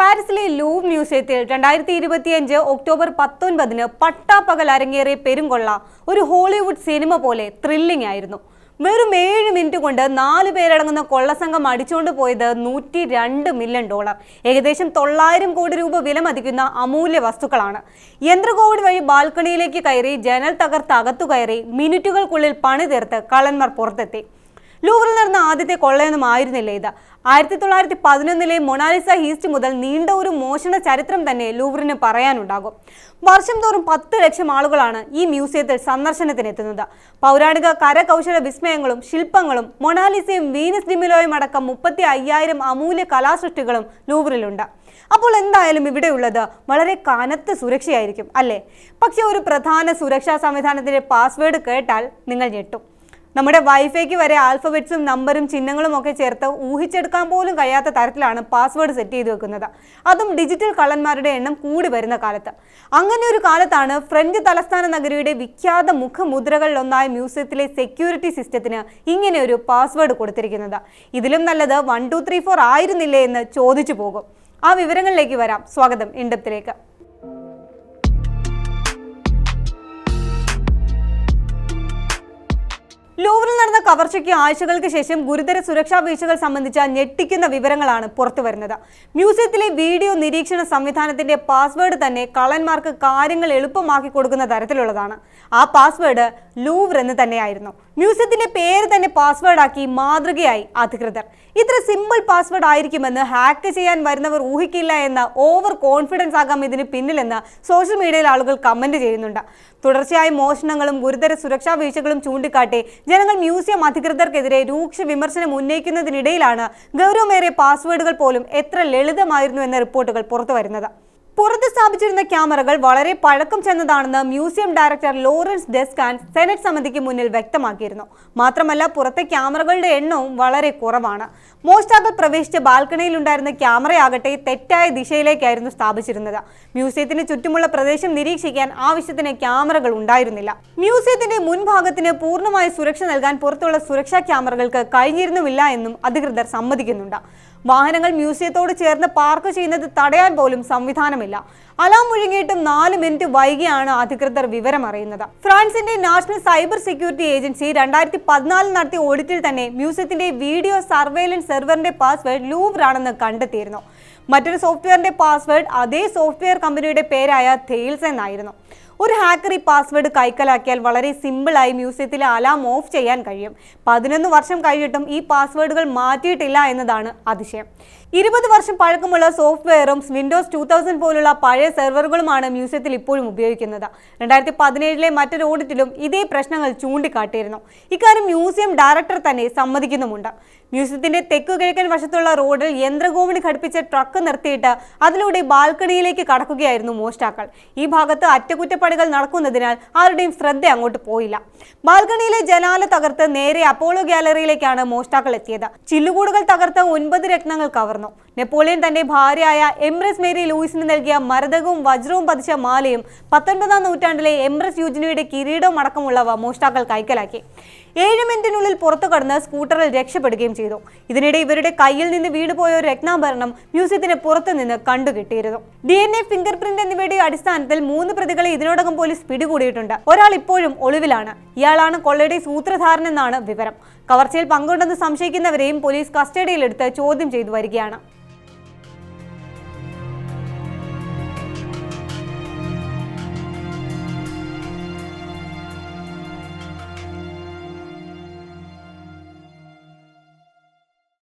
പാരീസിലെ ലൂവ് മ്യൂസിയത്തിൽ രണ്ടായിരത്തി ഇരുപത്തിയഞ്ച് ഒക്ടോബർ പത്തൊൻപതിന് പട്ടാപ്പകൽ അരങ്ങേറിയ പെരുങ്കൊള്ള ഒരു ഹോളിവുഡ് സിനിമ പോലെ ത്രില്ലിംഗ് ആയിരുന്നു വെറും ഏഴ് മിനിറ്റ് കൊണ്ട് നാല് പേരടങ്ങുന്ന കൊള്ളസംഘം അടിച്ചുകൊണ്ട് പോയത് നൂറ്റി രണ്ട് മില്യൺ ഡോളർ. ഏകദേശം തൊള്ളായിരം കോടി രൂപ വില മതിക്കുന്ന അമൂല്യ വസ്തുക്കളാണ്. യന്ത്രകോവിഡ് വഴി ബാൽക്കണിയിലേക്ക് കയറി ജനൽ തകർത്ത് അകത്തു കയറി മിനിറ്റുകൾക്കുള്ളിൽ പണി തീർത്ത് കള്ളന്മാർ പുറത്തെത്തി. ലൂവറിൽ നടന്ന ആദ്യത്തെ കൊള്ളയൊന്നും ആയിരുന്നില്ല ഇത്. ആയിരത്തി തൊള്ളായിരത്തി പതിനൊന്നിലെ മൊണാലിസ ഹീസ്റ്റ് മുതൽ നീണ്ട ഒരു മോഷണ ചരിത്രം തന്നെ ലൂവറിന് പറയാനുണ്ടാകും. വർഷം തോറും പത്ത് ലക്ഷം ആളുകളാണ് ഈ മ്യൂസിയത്തിൽ സന്ദർശനത്തിനെത്തുന്നത്. പൗരാണിക കരകൗശല വിസ്മയങ്ങളും ശില്പങ്ങളും മൊണാലിസയും വീനസ് ഡിമിലോയും അടക്കം മുപ്പത്തി അയ്യായിരം അമൂല്യ കലാസൃഷ്ടികളും ലൂവറിലുണ്ട് അപ്പോൾ എന്തായാലും ഇവിടെയുള്ളത് വളരെ കനത്ത സുരക്ഷയായിരിക്കും അല്ലേ? പക്ഷേ ഒരു പ്രധാന സുരക്ഷാ സംവിധാനത്തിന്റെ പാസ്വേഡ് കേട്ടാൽ നിങ്ങൾ ഞെട്ടും. നമ്മുടെ വൈഫൈക്ക് വരെ ആൽഫബറ്റ്സും നമ്പറും ചിഹ്നങ്ങളും ഒക്കെ ചേർത്ത് ഊഹിച്ചെടുക്കാൻ പോലും കഴിയാത്ത തരത്തിലാണ് പാസ്വേഡ് സെറ്റ് ചെയ്ത് വെക്കുന്നത്. അതും ഡിജിറ്റൽ കള്ളന്മാരുടെ എണ്ണം കൂടി വരുന്ന കാലത്ത്. അങ്ങനെ ഒരു കാലത്താണ് ഫ്രഞ്ച് തലസ്ഥാന നഗരിയുടെ വിഖ്യാത മുഖമുദ്രകളിലൊന്നായ മ്യൂസിയത്തിലെ സെക്യൂരിറ്റി സിസ്റ്റത്തിന് ഇങ്ങനെ ഒരു പാസ്വേഡ് കൊടുത്തിരിക്കുന്നത്. ഇതിലും നല്ലത് വൺ ടു ത്രീ ഫോർ ആയിരുന്നില്ലേ എന്ന് ചോദിച്ചു പോകും. ആ വിവരങ്ങളിലേക്ക് വരാം. സ്വാഗതം ഇൻഡപ്തിലേക്ക്. ലൂവറിൽ നടന്ന കവർച്ചയ്ക്ക് ആഴ്ചകൾക്ക് ശേഷം ഗുരുതര സുരക്ഷാ വീഴ്ചകൾ സംബന്ധിച്ച ഞെട്ടിക്കുന്ന വിവരങ്ങളാണ് പുറത്തുവരുന്നത് മ്യൂസിയത്തിലെ വീഡിയോ നിരീക്ഷണ സംവിധാനത്തിന്റെ പാസ്വേഡ് തന്നെ കള്ളന്മാർക്ക് കാര്യങ്ങൾ എളുപ്പമാക്കി കൊടുക്കുന്ന തരത്തിലുള്ളതാണ്. ആ പാസ്വേഡ് ലൂവർ എന്ന് തന്നെയായിരുന്നു. മ്യൂസിയത്തിന്റെ പേര് തന്നെ പാസ്വേഡ് ആക്കി മാതൃകയായി അധികൃതർ. ഇത്ര സിമ്പിൾ പാസ്വേഡ് ആയിരിക്കുമെന്ന് ഹാക്ക് ചെയ്യാൻ വരുന്നവർ ഊഹിക്കില്ല എന്ന ഓവർ കോൺഫിഡൻസ് ആകാം ഇതിന് പിന്നിലെന്ന് സോഷ്യൽ മീഡിയയിൽ ആളുകൾ കമന്റ് ചെയ്യുന്നുണ്ട്. തുടർച്ചയായ മോഷണങ്ങളും ഗുരുതര സുരക്ഷാ വീഴ്ചകളും ചൂണ്ടിക്കാട്ടി ജനങ്ങൾ മ്യൂസിയം അധികൃതർക്കെതിരെ രൂക്ഷ വിമർശനം ഉന്നയിക്കുന്നതിനിടയിലാണ് ഗൗരവമേറിയ പാസ്വേഡുകൾ പോലും എത്ര ലളിതമായിരുന്നു എന്ന റിപ്പോർട്ടുകൾ പുറത്തുവരുന്നത്. പുറത്ത് സ്ഥാപിച്ചിരുന്ന ക്യാമറകൾ വളരെ പഴക്കം ചെന്നതാണെന്ന് museum director Laurence des Cars senate സമിതിക്ക് മുന്നിൽ വ്യക്തമാക്കിയിരുന്നു. മാത്രമല്ല പുറത്തെ ക്യാമറകളുടെ എണ്ണവും വളരെ കുറവാണ്. മോഷ്ടാക്കൾ പ്രവേശിച്ച ബാൽക്കണിയിൽ ഉണ്ടായിരുന്ന ക്യാമറയാകട്ടെ തെറ്റായ ദിശയിലേക്കായിരുന്നു സ്ഥാപിച്ചിരുന്നത്. മ്യൂസിയത്തിന് ചുറ്റുമുള്ള പ്രദേശം നിരീക്ഷിക്കാൻ ആവശ്യത്തിന് ക്യാമറകൾ ഉണ്ടായിരുന്നില്ല. മ്യൂസിയത്തിന്റെ മുൻഭാഗത്തിന് പൂർണമായ സുരക്ഷ നൽകാൻ പുറത്തുള്ള സുരക്ഷാ ക്യാമറകൾക്ക് കഴിഞ്ഞിരുന്നുമില്ല എന്നും അധികൃതർ സമ്മതിക്കുന്നുണ്ട്. വാഹനങ്ങൾ മ്യൂസിയത്തോട് ചേർന്ന് പാർക്ക് ചെയ്യുന്നത് തടയാൻ പോലും സംവിധാനമില്ല. അലാം മുഴങ്ങിയിട്ടും നാല് മിനിറ്റ് വൈകിയാണ് അധികൃതർ വിവരം അറിയുന്നത്. ഫ്രാൻസിന്റെ നാഷണൽ സൈബർ സെക്യൂരിറ്റി ഏജൻസി രണ്ടായിരത്തി പതിനാലിൽ നടത്തിയ ഓഡിറ്റിൽ തന്നെ മ്യൂസിയത്തിന്റെ വീഡിയോ സർവേലൻസ് സെർവറിന്റെ പാസ്വേഡ് ലൂവർ ആണെന്ന് കണ്ടെത്തിയിരുന്നു. മറ്റൊരു സോഫ്റ്റ്വെയറിന്റെ പാസ്വേഡ് അതേ സോഫ്റ്റ്വെയർ കമ്പനിയുടെ പേരായ തെയിൽസ് എന്നായിരുന്നു. ഒരു ഹാക്കർ ഈ പാസ്വേഡ് കൈക്കലാക്കിയാൽ വളരെ സിമ്പിളായി മ്യൂസിയത്തിലെ അലാം ഓഫ് ചെയ്യാൻ കഴിയും. പതിനൊന്ന് വർഷം കഴിഞ്ഞിട്ടും ഈ പാസ്വേഡുകൾ മാറ്റിയിട്ടില്ല എന്നതാണ് അതിശയം. ഇരുപത് വർഷം പഴക്കമുള്ള സോഫ്റ്റ്വെയറും വിൻഡോസ് ടൂ തൗസൻഡ് പോലുള്ള പഴയ സെർവറുകളുമാണ് മ്യൂസിയത്തിൽ ഇപ്പോഴും ഉപയോഗിക്കുന്നത്. രണ്ടായിരത്തി പതിനേഴിലെ മറ്റൊരു ഓഡിറ്റിലും ഇതേ പ്രശ്നങ്ങൾ ചൂണ്ടിക്കാട്ടിയിരുന്നു. ഇക്കാര്യം മ്യൂസിയം ഡയറക്ടർ തന്നെ സമ്മതിക്കുന്നുമുണ്ട്. മ്യൂസിയത്തിന്റെ തെക്കു കിഴക്കൻ വശത്തുള്ള റോഡിൽ യന്ത്രഗോമണി ഘടിപ്പിച്ച ട്രക്ക് നിർത്തിയിട്ട് അതിലൂടെ ബാൽക്കണിയിലേക്ക് കടക്കുകയായിരുന്നു മോഷ്ടാക്കൾ. ഈ ഭാഗത്ത് അറ്റകുറ്റപ്പണികൾ നടക്കുന്നതിനാൽ ആരുടെയും ശ്രദ്ധ അങ്ങോട്ട് പോയില്ല. ബാൽക്കണിയിലെ ജനാല തകർത്ത് നേരെ അപ്പോളോ ഗ്യാലറിയിലേക്കാണ് മോഷ്ടാക്കൾ എത്തിയത്. ചില്ലുകൂടുകൾ തകർത്ത് ഒൻപത് രത്നങ്ങൾ കവർന്നു നെപ്പോളിയൻ തന്റെ ഭാര്യയായ എംബ്രസ് മേരി ലൂയിസിന് നൽകിയ മരതകവും വജ്രവും പതിച്ച മാലയും പത്തൊൻപതാം നൂറ്റാണ്ടിലെ എംബ്രസ് യൂജിനിയുടെ കിരീടവും അടക്കമുള്ളവ മോഷ്ടാക്കൾ കൈക്കലാക്കി. ഏഴ് മിനിറ്റിനുള്ളിൽ പുറത്തു കടന്ന് സ്കൂട്ടറിൽ രക്ഷപ്പെടുകയും ചെയ്തു. ഇതിനിടെ ഇവരുടെ കയ്യിൽ നിന്ന് വീണുപോയ ഒരു രത്നാഭരണം മ്യൂസിയത്തിന് പുറത്തു നിന്ന് കണ്ടുകിട്ടിയിരുന്നു. D N A fingerprint എന്നിവയുടെ അടിസ്ഥാനത്തിൽ മൂന്ന് പ്രതികളെ ഇതിനോടകം പോലീസ് പിടികൂടിയിട്ടുണ്ട്. ഒരാൾ ഇപ്പോഴും ഒളിവിലാണ്. ഇയാളാണ് കൊള്ളയുടെ സൂത്രധാരനെന്നാണ് വിവരം. കവർച്ചയിൽ പങ്കുണ്ടെന്ന് സംശയിക്കുന്നവരെയും പോലീസ് കസ്റ്റഡിയിലെടുത്ത് ചോദ്യം ചെയ്തു വരികയാണ്.